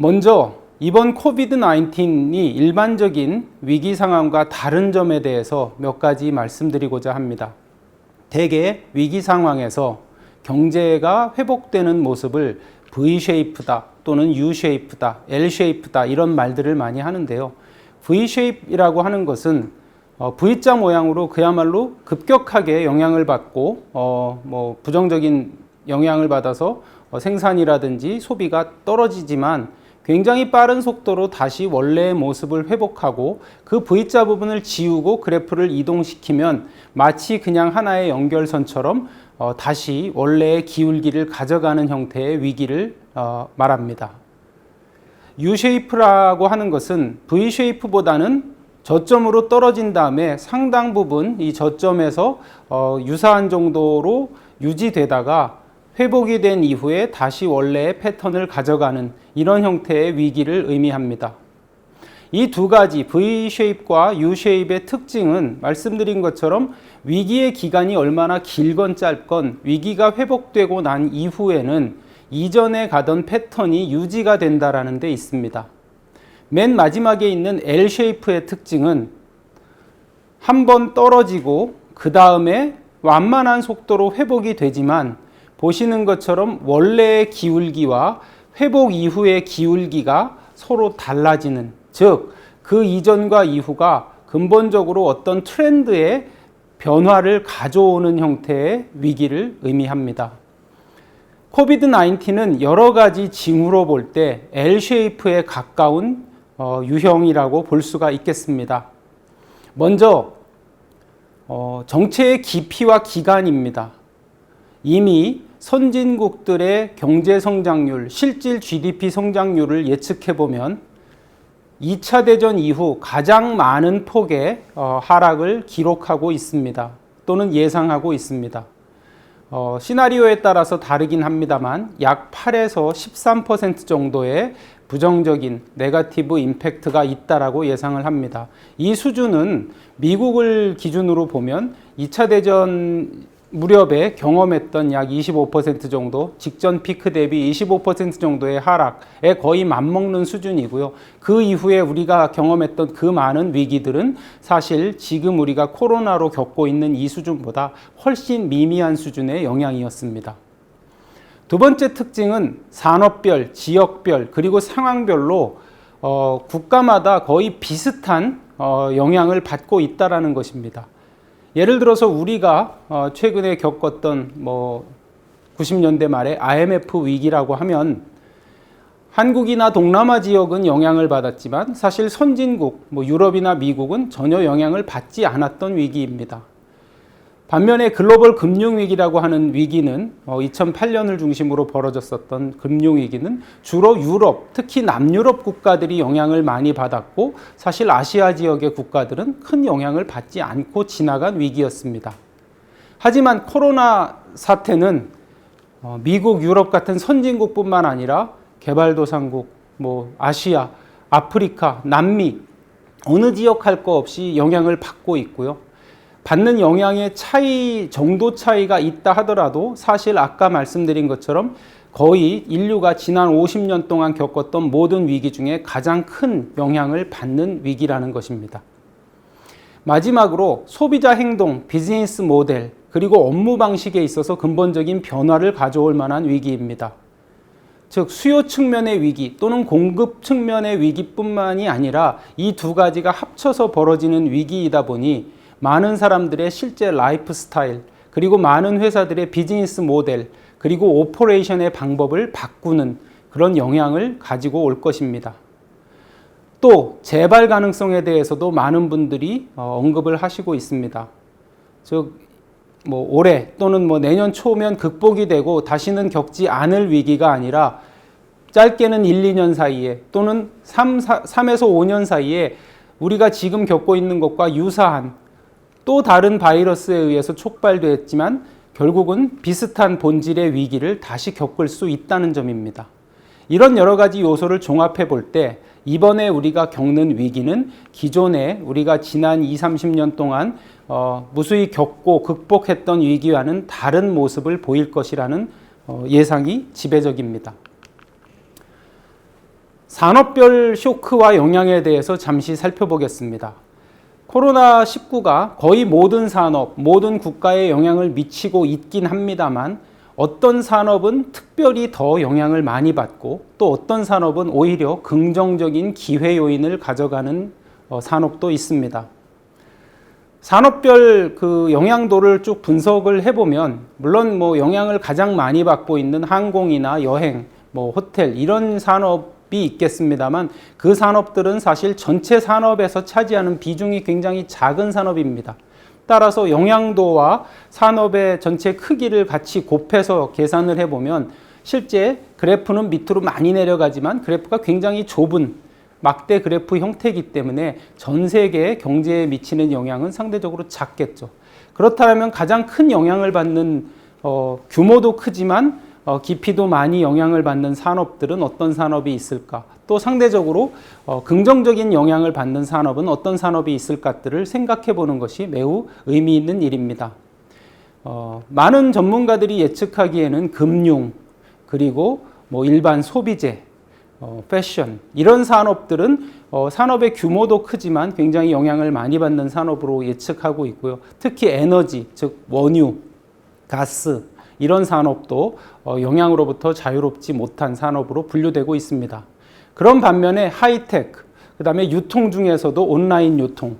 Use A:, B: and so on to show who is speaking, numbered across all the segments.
A: 먼저 이번 코비드 19이 일반적인 위기 상황과 다른 점에 대해서 몇 가지 말씀드리고자 합니다. 대개 위기 상황에서 경제가 회복되는 모습을 V-쉐이프다 또는 U-쉐이프다, L-쉐이프다 이런 말들을 많이 하는데요. V-쉐이프이라고 하는 것은 어, V자 모양으로 그야말로 급격하게 영향을 받고 어, 뭐 부정적인 영향을 받아서 어, 생산이라든지 소비가 떨어지지만 굉장히 빠른 속도로 다시 원래의 모습을 회복하고 그 V자 부분을 지우고 그래프를 이동시키면 마치 그냥 하나의 연결선처럼 어, 다시 원래의 기울기를 가져가는 형태의 위기를 어, 말합니다. U-쉐이프라고 하는 것은 V-쉐이프보다는 저점으로 떨어진 다음에 상당 부분 이 저점에서 어, 유사한 정도로 유지되다가 회복이 된 이후에 다시 원래의 패턴을 가져가는 이런 형태의 위기를 의미합니다. 이 두 가지 V-쉐입과 U-쉐입의 특징은 말씀드린 것처럼 위기의 기간이 얼마나 길건 짧건 위기가 회복되고 난 이후에는 이전에 가던 패턴이 유지가 된다라는 데 있습니다. 맨 마지막에 있는 L-쉐이프의 특징은 한 번 떨어지고 그 다음에 완만한 속도로 회복이 되지만 보시는 것처럼 원래의 기울기와 회복 이후의 기울기가 서로 달라지는 즉 그 이전과 이후가 근본적으로 어떤 트렌드의 변화를 가져오는 형태의 위기를 의미합니다. 코비드 19은 여러 가지 징후로 볼 때 L-쉐이프에 가까운 어, 유형이라고 볼 수가 있겠습니다. 먼저 어, 정체의 깊이와 기간입니다. 이미 선진국들의 경제 성장률, 실질 GDP 성장률을 예측해 보면 2차 대전 이후 가장 많은 폭의 어, 하락을 기록하고 있습니다. 또는 예상하고 있습니다. 어, 시나리오에 따라서 다르긴 합니다만 약 8에서 13% 정도의 부정적인 네가티브 임팩트가 있다라고 예상을 합니다. 이 수준은 미국을 기준으로 보면 2차 대전 무렵에 경험했던 약 25% 정도, 직전 피크 대비 25% 정도의 하락에 거의 맞먹는 수준이고요. 그 이후에 우리가 경험했던 그 많은 위기들은 사실 지금 우리가 코로나로 겪고 있는 이 수준보다 훨씬 미미한 수준의 영향이었습니다. 두 번째 특징은 산업별, 지역별, 그리고 상황별로 어, 국가마다 거의 비슷한 어, 영향을 받고 있다라는 것입니다. 예를 들어서 우리가 어, 최근에 겪었던 뭐 90년대 말에 IMF 위기라고 하면 한국이나 동남아 지역은 영향을 받았지만 사실 선진국, 뭐 유럽이나 미국은 전혀 영향을 받지 않았던 위기입니다. 반면에 글로벌 금융위기라고 하는 위기는 2008년을 어, 중심으로 벌어졌었던 금융위기는 주로 유럽, 특히 남유럽 국가들이 영향을 많이 받았고 사실 아시아 지역의 국가들은 큰 영향을 받지 않고 지나간 위기였습니다. 하지만 코로나 사태는 어, 미국, 유럽 같은 선진국뿐만 아니라 개발도상국, 뭐 아시아, 아프리카, 남미 어느 지역 할 거 없이 영향을 받고 있고요. 받는 영향의 차이 정도 차이가 있다 하더라도 사실 아까 말씀드린 것처럼 거의 인류가 지난 50년 동안 겪었던 모든 위기 중에 가장 큰 영향을 받는 위기라는 것입니다. 마지막으로 소비자 행동, 비즈니스 모델, 그리고 업무 방식에 있어서 근본적인 변화를 가져올 만한 위기입니다. 즉, 수요 측면의 위기 또는 공급 측면의 위기뿐만이 아니라 이 두 가지가 합쳐서 벌어지는 위기이다 보니 많은 사람들의 실제 라이프 스타일, 그리고 많은 회사들의 비즈니스 모델, 그리고 오퍼레이션의 방법을 바꾸는 그런 영향을 가지고 올 것입니다. 또 재발 가능성에 대해서도 많은 분들이 어, 언급을 하시고 있습니다. 즉, 뭐 올해 또는 뭐 내년 초면 극복이 되고 다시는 겪지 않을 위기가 아니라 짧게는 1, 2년 사이에 또는 3, 4, 3에서 5년 사이에 우리가 지금 겪고 있는 것과 유사한 또 다른 바이러스에 의해서 촉발됐지만 결국은 비슷한 본질의 위기를 다시 겪을 수 있다는 점입니다. 이런 여러 가지 요소를 종합해 볼 때 이번에 우리가 겪는 위기는 기존에 우리가 지난 2, 30년 동안 어, 무수히 겪고 극복했던 위기와는 다른 모습을 보일 것이라는 어, 예상이 지배적입니다. 산업별 쇼크와 영향에 대해서 잠시 살펴보겠습니다. 코로나19가 거의 모든 산업, 모든 국가에 영향을 미치고 있긴 합니다만 어떤 산업은 특별히 더 영향을 많이 받고 또 어떤 산업은 오히려 긍정적인 기회 요인을 가져가는 어, 산업도 있습니다. 산업별 그 영향도를 쭉 분석을 해보면 물론 뭐 영향을 가장 많이 받고 있는 항공이나 여행, 뭐 호텔 이런 산업 이 있겠습니다만 그 산업들은 사실 전체 산업에서 차지하는 비중이 굉장히 작은 산업입니다. 따라서 영향도와 산업의 전체 크기를 같이 곱해서 계산을 해보면 실제 그래프는 밑으로 많이 내려가지만 그래프가 굉장히 좁은 막대 그래프 형태이기 때문에 전 세계 경제에 미치는 영향은 상대적으로 작겠죠. 그렇다면 가장 큰 영향을 받는 어, 규모도 크지만 어, 깊이도 많이 영향을 받는 산업들은 어떤 산업이 있을까? 또 상대적으로 어, 긍정적인 영향을 받는 산업은 어떤 산업이 있을까들을 생각해 보는 것이 매우 의미 있는 일입니다. 어, 많은 전문가들이 예측하기에는 금융 그리고 뭐 일반 소비재 어, 패션 이런 산업들은 어, 산업의 규모도 크지만 굉장히 영향을 많이 받는 산업으로 예측하고 있고요. 특히 에너지, 즉 원유, 가스 이런 산업도 어, 영향으로부터 자유롭지 못한 산업으로 분류되고 있습니다. 그런 반면에 하이테크, 그 다음에 유통 중에서도 온라인 유통,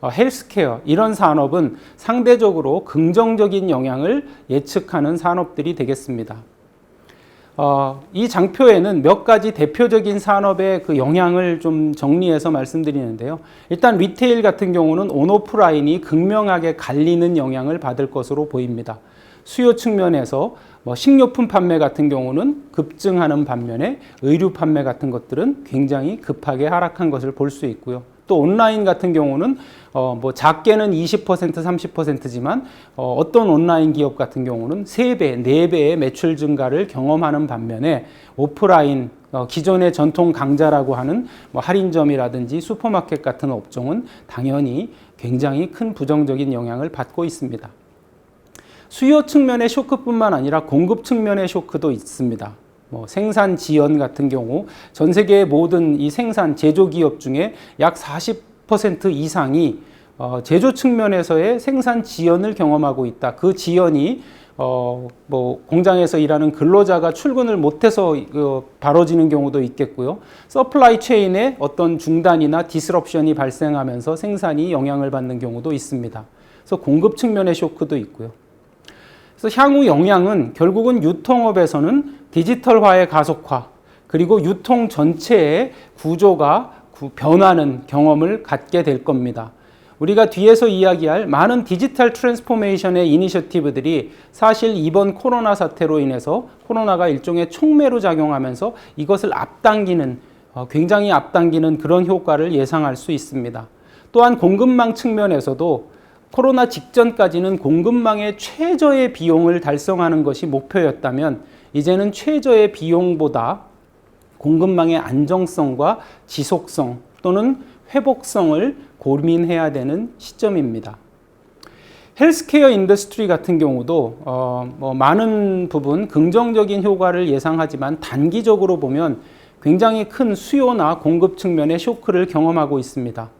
A: 어, 헬스케어 이런 산업은 상대적으로 긍정적인 영향을 예측하는 산업들이 되겠습니다. 어, 이 장표에는 몇 가지 대표적인 산업의 그 영향을 좀 정리해서 말씀드리는데요. 일단 리테일 같은 경우는 온오프라인이 극명하게 갈리는 영향을 받을 것으로 보입니다. 수요 측면에서 뭐 식료품 판매 같은 경우는 급증하는 반면에 의류 판매 같은 것들은 굉장히 급하게 하락한 것을 볼 수 있고요. 또 온라인 같은 경우는 어 뭐 작게는 20% 30%지만 어 어떤 온라인 기업 같은 경우는 3배, 4배의 매출 증가를 경험하는 반면에 오프라인 어 기존의 전통 강자라고 하는 뭐 할인점이라든지 슈퍼마켓 같은 업종은 당연히 굉장히 큰 부정적인 영향을 받고 있습니다. 수요 측면의 쇼크뿐만 아니라 공급 측면의 쇼크도 있습니다. 뭐 생산 지연 같은 경우 전 세계의 모든 이 생산 제조 기업 중에 약 40% 이상이 어, 제조 측면에서의 생산 지연을 경험하고 있다. 그 지연이 어, 뭐 공장에서 일하는 근로자가 출근을 못해서 어, 벌어지는 경우도 있겠고요. 서플라이 체인에 어떤 중단이나 디스럽션이 발생하면서 생산이 영향을 받는 경우도 있습니다. 그래서 공급 측면의 쇼크도 있고요. 그래서 향후 영향은 결국은 유통업에서는 디지털화의 가속화 그리고 유통 전체의 구조가 변하는 경험을 갖게 될 겁니다. 우리가 뒤에서 이야기할 많은 디지털 트랜스포메이션의 이니셔티브들이 사실 이번 코로나 사태로 인해서 코로나가 일종의 촉매로 작용하면서 이것을 앞당기는 어, 굉장히 앞당기는 그런 효과를 예상할 수 있습니다. 또한 공급망 측면에서도 코로나 직전까지는 공급망의 최저의 비용을 달성하는 것이 목표였다면 이제는 최저의 비용보다 공급망의 안정성과 지속성 또는 회복성을 고민해야 되는 시점입니다. 헬스케어 인더스트리 같은 경우도 어, 뭐 많은 부분 긍정적인 효과를 예상하지만 단기적으로 보면 굉장히 큰 수요나 공급 측면의 쇼크를 경험하고 있습니다.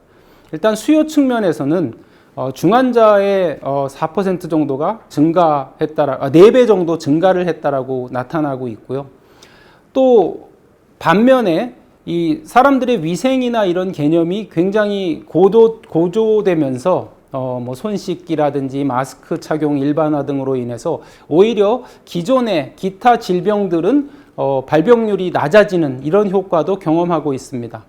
A: 일단 수요 측면에서는 어, 중환자의 어, 4% 정도가 증가했다라, 아, 4배 정도 증가를 했다라고 나타나고 있고요. 또 반면에 이 사람들의 위생이나 이런 개념이 굉장히 고도, 고조되면서 어, 뭐 손 씻기라든지 마스크 착용 일반화 등으로 인해서 오히려 기존의 기타 질병들은 어, 발병률이 낮아지는 이런 효과도 경험하고 있습니다.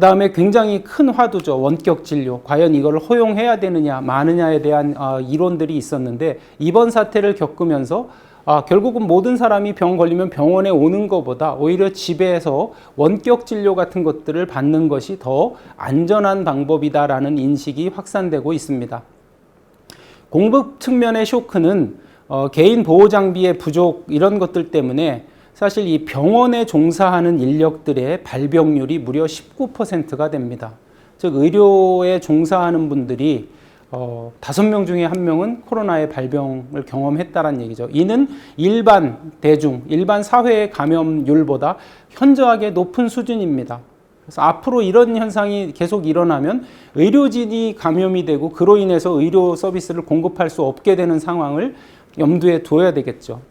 A: 그 다음에 굉장히 큰 화두죠. 원격 진료. 과연 이걸 허용해야 되느냐, 마느냐에 대한 어, 이론들이 있었는데 이번 사태를 겪으면서 아, 결국은 모든 사람이 병 걸리면 병원에 오는 것보다 오히려 집에서 원격 진료 같은 것들을 받는 것이 더 안전한 방법이다라는 인식이 확산되고 있습니다. 공급 측면의 쇼크는 어, 개인 보호 장비의 부족 이런 것들 때문에 사실 이 병원에 종사하는 인력들의 발병률이 무려 19%가 됩니다. 즉 의료에 종사하는 분들이 어, 다섯 명 중에 한 명은 코로나의 발병을 경험했다는 얘기죠. 이는 일반 대중, 일반 사회의 감염률보다 현저하게 높은 수준입니다. 그래서 앞으로 이런 현상이 계속 일어나면 의료진이 감염이 되고 그로 인해서 의료 서비스를 공급할 수 없게 되는 상황을 염두에 둬야 되겠죠.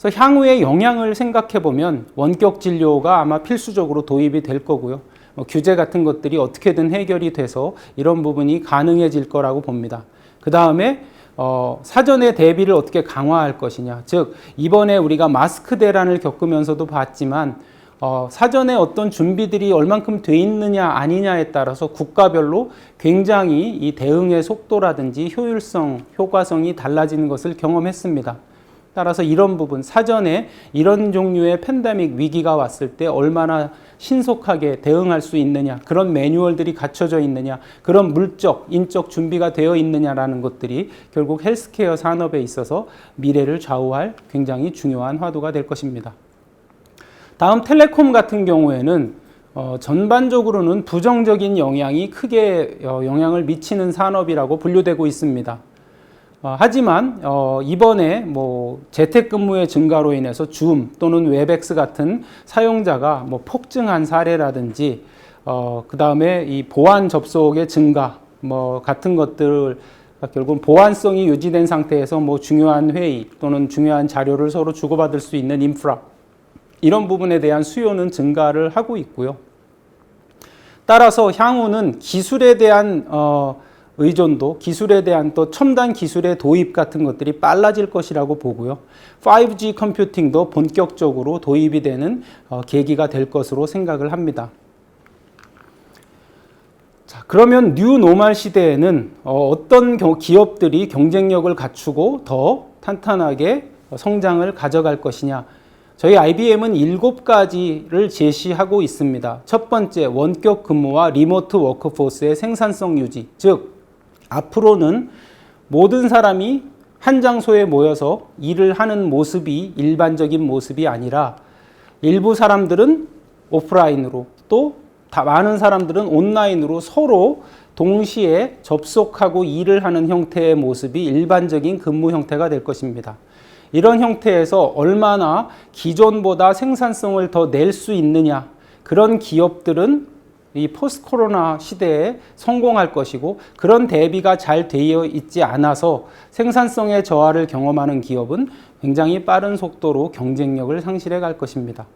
A: 그래서 향후의 영향을 생각해 보면 원격 진료가 아마 필수적으로 도입이 될 거고요. 뭐 규제 같은 것들이 어떻게든 해결이 돼서 이런 부분이 가능해질 거라고 봅니다. 그 다음에 어, 사전에 대비를 어떻게 강화할 것이냐. 즉, 이번에 우리가 마스크 대란을 겪으면서도 봤지만, 어, 사전에 어떤 준비들이 얼만큼 돼 있느냐 아니냐에 따라서 국가별로 굉장히 이 대응의 속도라든지 효율성, 효과성이 달라지는 것을 경험했습니다. 따라서 이런 부분 사전에 이런 종류의 팬데믹 위기가 왔을 때 얼마나 신속하게 대응할 수 있느냐 그런 매뉴얼들이 갖춰져 있느냐 그런 물적 인적 준비가 되어 있느냐라는 것들이 결국 헬스케어 산업에 있어서 미래를 좌우할 굉장히 중요한 화두가 될 것입니다. 다음 텔레콤 같은 경우에는 어, 전반적으로는 부정적인 영향이 크게 어, 영향을 미치는 산업이라고 분류되고 있습니다. 어, 하지만 어, 이번에 뭐 재택근무의 증가로 인해서 줌 또는 웹엑스 같은 사용자가 뭐 폭증한 사례라든지 어, 그 다음에 이 보안 접속의 증가 뭐 같은 것들 결국 보안성이 유지된 상태에서 뭐 중요한 회의 또는 중요한 자료를 서로 주고받을 수 있는 인프라 이런 부분에 대한 수요는 증가를 하고 있고요. 따라서 향후는 기술에 대한 어, 의존도, 기술에 대한 또 첨단 기술의 도입 같은 것들이 빨라질 것이라고 보고요. 5G 컴퓨팅도 본격적으로 도입이 되는 어, 계기가 될 것으로 생각을 합니다. 자, 그러면 뉴 노멀 시대에는 어, 떤 기업들이 경쟁력을 갖추고 더 탄탄하게 성장을 가져갈 것이냐 저희 IBM은 일곱 가지를 제시하고 있습니다. 첫 번째, 원격 근무와 리모트 워크포스의 생산성 유지. 즉, 앞으로는 모든 사람이 한 장소에 모여서 일을 하는 모습이 일반적인 모습이 아니라 일부 사람들은 오프라인으로 또 많은 사람들은 온라인으로 서로 동시에 접속하고 일을 하는 형태의 모습이 일반적인 근무 형태가 될 것입니다. 이런 형태에서 얼마나 기존보다 생산성을 더 낼 수 있느냐. 그런 기업들은 이 포스트 코로나 시대에 성공할 것이고 그런 대비가 잘 되어 있지 않아서 생산성의 저하를 경험하는 기업은 굉장히 빠른 속도로 경쟁력을 상실해 갈 것입니다.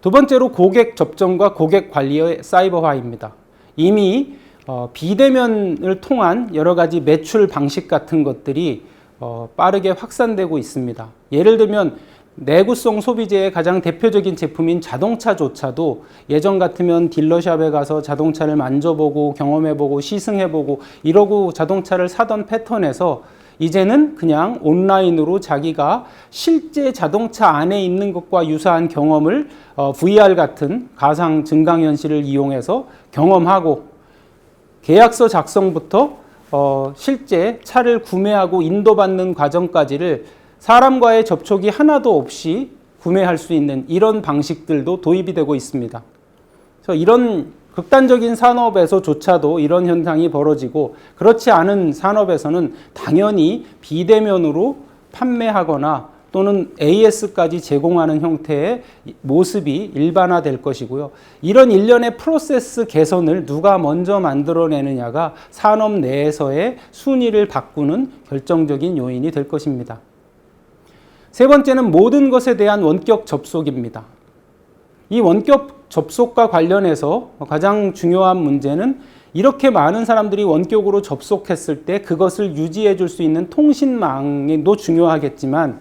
A: 두 번째로 고객 접점과 고객 관리의 사이버화입니다. 이미 어, 비대면을 통한 여러 가지 매출 방식 같은 것들이 어, 빠르게 확산되고 있습니다. 예를 들면 내구성 소비재의 가장 대표적인 제품인 자동차조차도 예전 같으면 딜러샵에 가서 자동차를 만져보고 경험해보고 시승해보고 이러고 자동차를 사던 패턴에서 이제는 그냥 온라인으로 자기가 실제 자동차 안에 있는 것과 유사한 경험을 어, VR 같은 가상 증강현실을 이용해서 경험하고 계약서 작성부터 어, 실제 차를 구매하고 인도받는 과정까지를 사람과의 접촉이 하나도 없이 구매할 수 있는 이런 방식들도 도입이 되고 있습니다. 그래서 이런 극단적인 산업에서조차도 이런 현상이 벌어지고 그렇지 않은 산업에서는 당연히 비대면으로 판매하거나 또는 AS까지 제공하는 형태의 모습이 일반화될 것이고요. 이런 일련의 프로세스 개선을 누가 먼저 만들어내느냐가 산업 내에서의 순위를 바꾸는 결정적인 요인이 될 것입니다. 세 번째는 모든 것에 대한 원격 접속입니다. 이 원격 접속과 관련해서 가장 중요한 문제는 이렇게 많은 사람들이 원격으로 접속했을 때 그것을 유지해 줄 수 있는 통신망도 중요하겠지만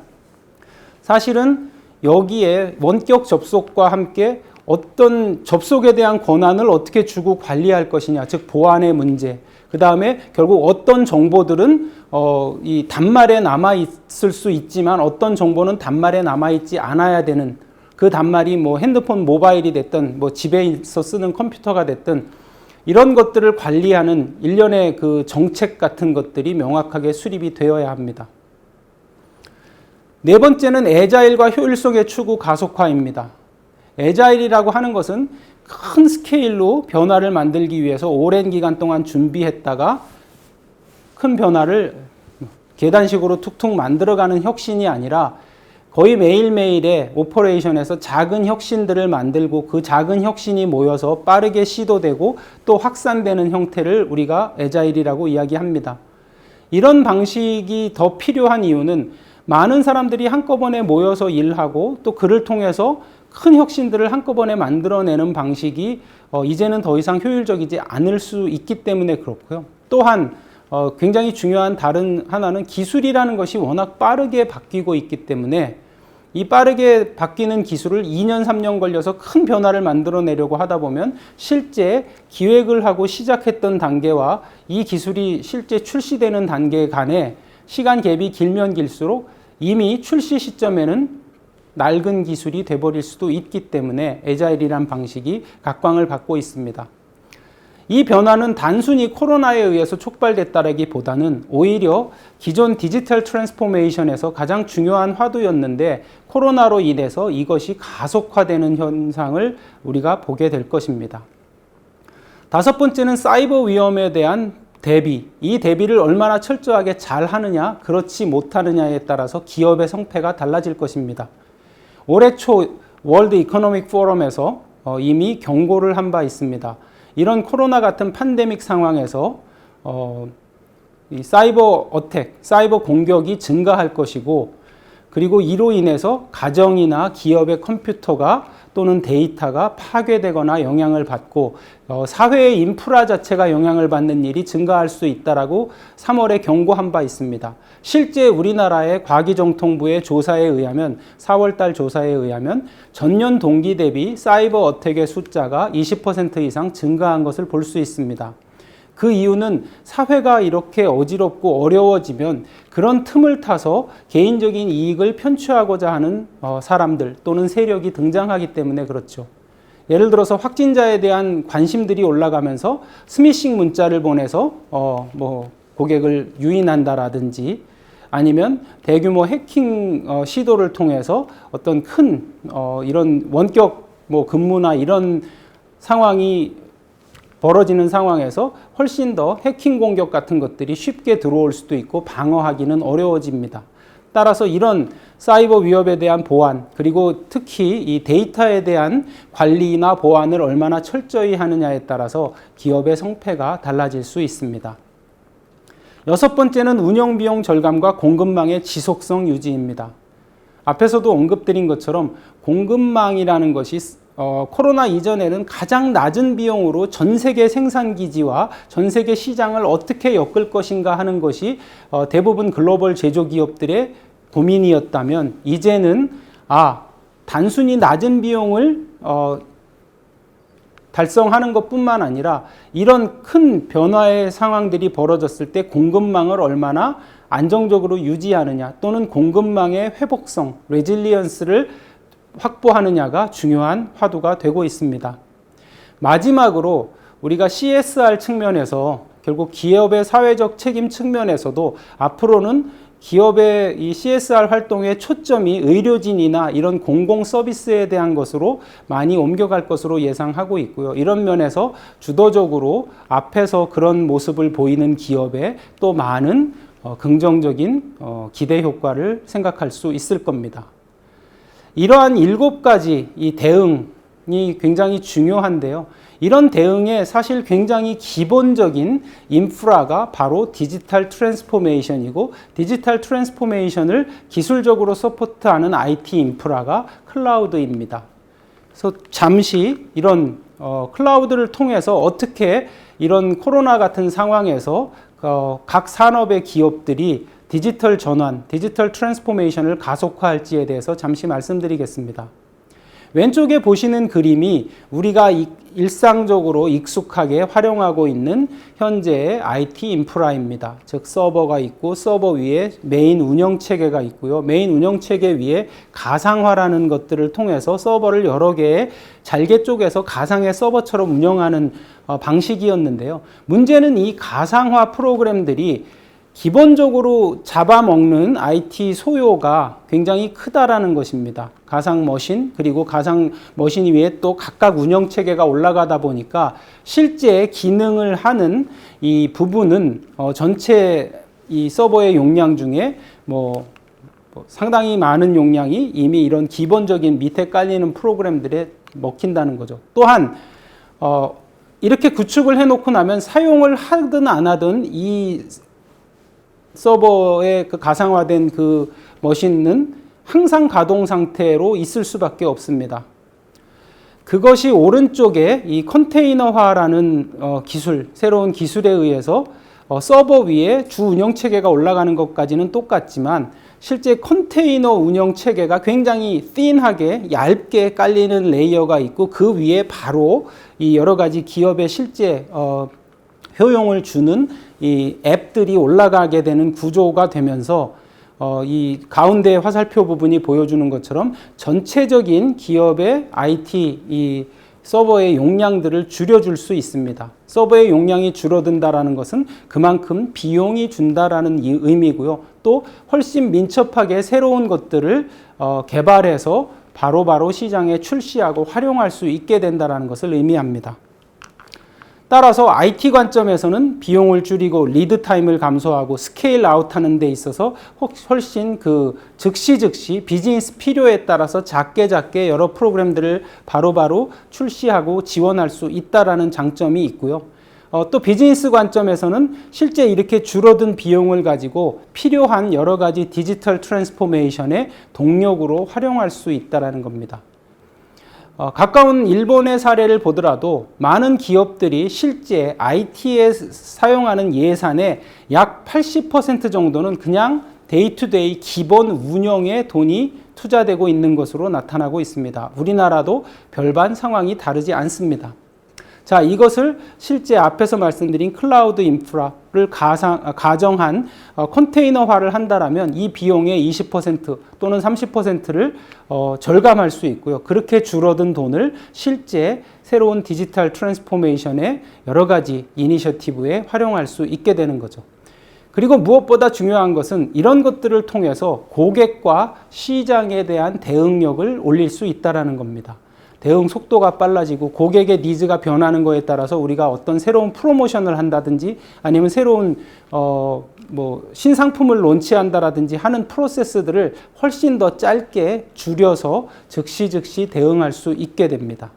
A: 사실은 여기에 원격 접속과 함께 어떤 접속에 대한 권한을 어떻게 주고 관리할 것이냐, 즉 보안의 문제. 그 다음에 결국 어떤 정보들은 어, 이 단말에 남아 있을 수 있지만 어떤 정보는 단말에 남아 있지 않아야 되는 그 단말이 뭐 핸드폰 모바일이 됐든 뭐 집에서 쓰는 컴퓨터가 됐든 이런 것들을 관리하는 일련의 그 정책 같은 것들이 명확하게 수립이 되어야 합니다. 네 번째는 에자일과 효율성의 추구 가속화입니다. 에자일이라고 하는 것은 큰 스케일로 변화를 만들기 위해서 오랜 기간 동안 준비했다가 큰 변화를 계단식으로 툭툭 만들어가는 혁신이 아니라 거의 매일매일의 오퍼레이션에서 작은 혁신들을 만들고 그 작은 혁신이 모여서 빠르게 시도되고 또 확산되는 형태를 우리가 에자일이라고 이야기합니다. 이런 방식이 더 필요한 이유는 많은 사람들이 한꺼번에 모여서 일하고 또 그를 통해서 큰 혁신들을 한꺼번에 만들어내는 방식이 어, 이제는 더 이상 효율적이지 않을 수 있기 때문에 그렇고요. 또한 어, 굉장히 중요한 다른 하나는 기술이라는 것이 워낙 빠르게 바뀌고 있기 때문에 이 빠르게 바뀌는 기술을 2년, 3년 걸려서 큰 변화를 만들어내려고 하다 보면 실제 기획을 하고 시작했던 단계와 이 기술이 실제 출시되는 단계 간에 시간 갭이 길면 길수록 이미 출시 시점에는 낡은 기술이 돼버릴 수도 있기 때문에 에자일이란 방식이 각광을 받고 있습니다. 이 변화는 단순히 코로나에 의해서 촉발됐다라기보다는 오히려 기존 디지털 트랜스포메이션에서 가장 중요한 화두였는데 코로나로 인해서 이것이 가속화되는 현상을 우리가 보게 될 것입니다. 다섯 번째는 사이버 위험에 대한 대비. 이 대비를 얼마나 철저하게 잘 하느냐, 그렇지 못하느냐에 따라서 기업의 성패가 달라질 것입니다. 올해 초 월드 이코노믹 포럼에서 어, 이미 경고를 한 바 있습니다. 이런 코로나 같은 팬데믹 상황에서 어, 이 사이버 어택, 사이버 공격이 증가할 것이고 그리고 이로 인해서 가정이나 기업의 컴퓨터가 또는 데이터가 파괴되거나 영향을 받고 어, 사회의 인프라 자체가 영향을 받는 일이 증가할 수 있다라고 3월에 경고한 바 있습니다. 실제 우리나라의 과기정통부의 조사에 의하면 4월달 조사에 의하면 전년 동기 대비 사이버 어택의 숫자가 20% 이상 증가한 것을 볼 수 있습니다. 그 이유는 사회가 이렇게 어지럽고 어려워지면 그런 틈을 타서 개인적인 이익을 편취하고자 하는 어, 사람들 또는 세력이 등장하기 때문에 그렇죠. 예를 들어서 확진자에 대한 관심들이 올라가면서 스미싱 문자를 보내서 어, 뭐 고객을 유인한다라든지 아니면 대규모 해킹 어, 시도를 통해서 어떤 큰 어, 이런 원격 뭐 근무나 이런 상황이 벌어지는 상황에서 훨씬 더 해킹 공격 같은 것들이 쉽게 들어올 수도 있고 방어하기는 어려워집니다. 따라서 이런 사이버 위협에 대한 보안 그리고 특히 이 데이터에 대한 관리나 보안을 얼마나 철저히 하느냐에 따라서 기업의 성패가 달라질 수 있습니다. 여섯 번째는 운영 비용 절감과 공급망의 지속성 유지입니다. 앞에서도 언급드린 것처럼 공급망이라는 것이 어, 코로나 이전에는 가장 낮은 비용으로 전 세계 생산 기지와 전 세계 시장을 어떻게 엮을 것인가 하는 것이 어, 대부분 글로벌 제조 기업들의 고민이었다면 이제는 아 단순히 낮은 비용을 어, 달성하는 것뿐만 아니라 이런 큰 변화의 상황들이 벌어졌을 때 공급망을 얼마나 안정적으로 유지하느냐 또는 공급망의 회복성, 레질리언스를 확보하느냐가 중요한 화두가 되고 있습니다. 마지막으로 우리가 CSR 측면에서 결국 기업의 사회적 책임 측면에서도 앞으로는 기업의 이 CSR 활동의 초점이 의료진이나 이런 공공 서비스에 대한 것으로 많이 옮겨갈 것으로 예상하고 있고요. 이런 면에서 주도적으로 앞에서 그런 모습을 보이는 기업에 또 많은 어, 긍정적인 어, 기대 효과를 생각할 수 있을 겁니다. 이러한 일곱 가지 이 대응이 굉장히 중요한데요. 이런 대응에 사실 굉장히 기본적인 인프라가 바로 디지털 트랜스포메이션이고 디지털 트랜스포메이션을 기술적으로 서포트하는 IT 인프라가 클라우드입니다. 그래서 잠시 이런 어, 클라우드를 통해서 어떻게 이런 코로나 같은 상황에서 어, 각 산업의 기업들이 디지털 전환, 디지털 트랜스포메이션을 가속화할지에 대해서 잠시 말씀드리겠습니다. 왼쪽에 보시는 그림이 우리가 일상적으로 익숙하게 활용하고 있는 현재의 IT 인프라입니다. 즉 서버가 있고 서버 위에 메인 운영 체계가 있고요. 메인 운영 체계 위에 가상화라는 것들을 통해서 서버를 여러 개의 잘게 쪼개서 가상의 서버처럼 운영하는 어, 방식이었는데요. 문제는 이 가상화 프로그램들이 기본적으로 잡아먹는 IT 소요가 굉장히 크다라는 것입니다. 가상 머신 그리고 가상 머신 위에 또 각각 운영 체계가 올라가다 보니까 실제 기능을 하는 이 부분은 어 전체 이 서버의 용량 중에 뭐, 뭐 상당히 많은 용량이 이미 이런 기본적인 밑에 깔리는 프로그램들에 먹힌다는 거죠. 또한 어 이렇게 구축을 해놓고 나면 사용을 하든 안 하든 이 서버의 그 가상화된 그 머신은 항상 가동 상태로 있을 수밖에 없습니다. 그것이 오른쪽에 이 컨테이너화라는 어, 기술, 새로운 기술에 의해서 어, 서버 위에 주 운영 체계가 올라가는 것까지는 똑같지만 실제 컨테이너 운영 체계가 굉장히 띵하게 얇게 깔리는 레이어가 있고 그 위에 바로 이 여러 가지 기업의 실제 어, 효용을 주는 이 앱들이 올라가게 되는 구조가 되면서 어, 이 가운데 화살표 부분이 보여주는 것처럼 전체적인 기업의 IT 이 서버의 용량들을 줄여줄 수 있습니다. 서버의 용량이 줄어든다라는 것은 그만큼 비용이 준다라는 이 의미고요. 또 훨씬 민첩하게 새로운 것들을 어, 개발해서 바로 바로 시장에 출시하고 활용할 수 있게 된다라는 것을 의미합니다. 따라서 IT 관점에서는 비용을 줄이고 리드 타임을 감소하고 스케일 아웃 하는 데 있어서 훨씬 그 즉시 즉시 비즈니스 필요에 따라서 작게 작게 여러 프로그램들을 바로 바로 출시하고 지원할 수 있다라는 장점이 있고요. 어, 또 비즈니스 관점에서는 실제 이렇게 줄어든 비용을 가지고 필요한 여러 가지 디지털 트랜스포메이션의 동력으로 활용할 수 있다라는 겁니다. 어, 가까운 일본의 사례를 보더라도 많은 기업들이 실제 IT에 사용하는 예산의 약 80% 정도는 그냥 데이투데이 기본 운영에 돈이 투자되고 있는 것으로 나타나고 있습니다. 우리나라도 별반 상황이 다르지 않습니다. 자, 이것을 실제 앞에서 말씀드린 클라우드 인프라를 가상, 아, 가정한 어, 컨테이너화를 한다라면 이 비용의 20% 또는 30%를 어, 절감할 수 있고요. 그렇게 줄어든 돈을 실제 새로운 디지털 트랜스포메이션의 여러 가지 이니셔티브에 활용할 수 있게 되는 거죠. 그리고 무엇보다 중요한 것은 이런 것들을 통해서 고객과 시장에 대한 대응력을 올릴 수 있다라는 겁니다. 대응 속도가 빨라지고 고객의 니즈가 변하는 거에 따라서 우리가 어떤 새로운 프로모션을 한다든지 아니면 새로운 어 뭐 신상품을 론치한다라든지 하는 프로세스들을 훨씬 더 짧게 줄여서 즉시 즉시 대응할 수 있게 됩니다.